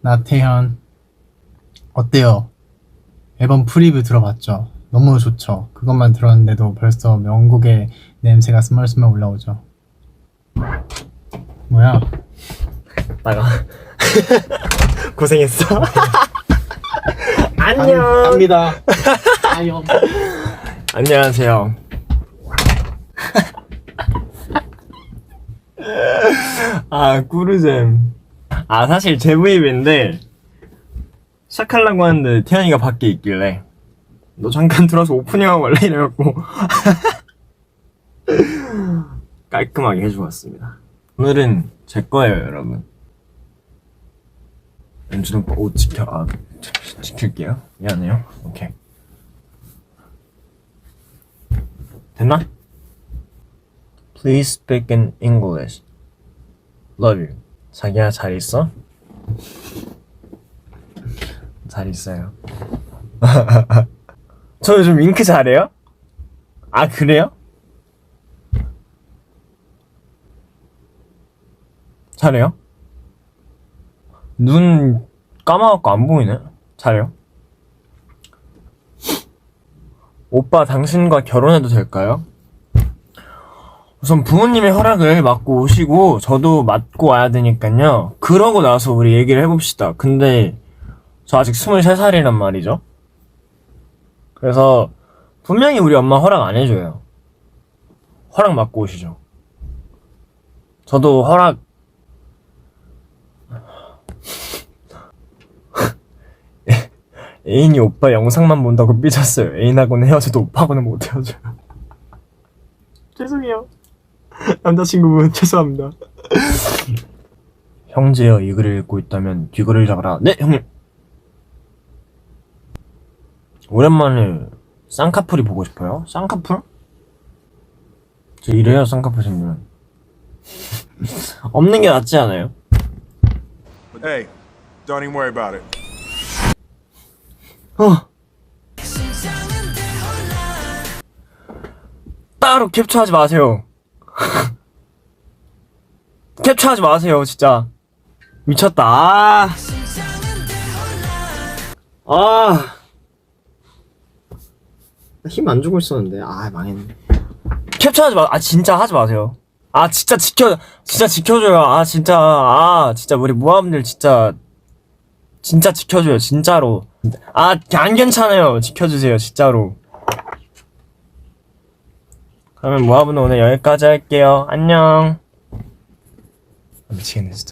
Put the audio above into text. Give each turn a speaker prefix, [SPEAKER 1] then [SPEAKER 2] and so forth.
[SPEAKER 1] 나태현 어때요? 앨범 프리뷰 들어봤죠? 너무 좋죠. 그것만 들었는데도 벌써 명곡의 냄새가 스멀스멀 올라오죠. 뭐야?
[SPEAKER 2] 나가. 고생했어. 안녕.
[SPEAKER 1] 갑니다.
[SPEAKER 2] 안녕하세요. 아, 꾸르잼. 아, 사실 제브입인데, 시작하려고 하는데, 태연이가 밖에 있길래, 너 잠깐 들어서 오프닝하고 원래 이래갖고, 깔끔하게 해주고 왔습니다. 오늘은 제 거예요, 여러분. 오빠 옷 지켜, 아, 지- 지킬게요. 미안해요. 오케이. 됐나? Please speak in English. Love you. 자기야 잘 있어? 잘 있어요. 저 요즘 윙크 잘해요? 아 그래요? 잘해요? 눈 까마갖고 안 보이네. 잘해요? 오빠 당신과 결혼해도 될까요? 우선 부모님의 허락을 받고 오시고 저도 맞고 와야 되니까요. 그러고 나서 우리 얘기를 해봅시다. 근데 저 아직 23살이란 말이죠. 그래서 분명히 우리 엄마 허락 안 해줘요. 허락 받고 오시죠. 저도 허락 애인이 오빠 영상만 본다고 삐졌어요. 애인하고는 헤어져도 오빠하고는 못 헤어져요. 죄송해요. 남자친구분 죄송합니다. 형제여 이 글을 읽고 있다면 뒤글을 잡아라. 네 형님. 오랜만에 쌍꺼풀이 보고 싶어요. 쌍꺼풀? 저 이래요 쌍꺼풀 생기면. 없는 게 낫지 않아요?
[SPEAKER 3] Hey, don't even worry about it.
[SPEAKER 2] 어. 따로 캡처하지 마세요. 캡처하지 마세요, 진짜. 미쳤다. 아. 아. 힘 안 주고 있었는데. 아, 망했네. 캡처하지 마. 아, 진짜 하지 마세요. 아, 진짜 지켜, 진짜 지켜줘요. 아, 진짜. 아, 진짜 우리 모함들 진짜. 진짜 지켜줘요, 진짜로. 아, 안 괜찮아요. 지켜주세요, 진짜로. 그러면 모아분은 오늘 여기까지 할게요. 안녕. 아, 미치겠네, 진짜.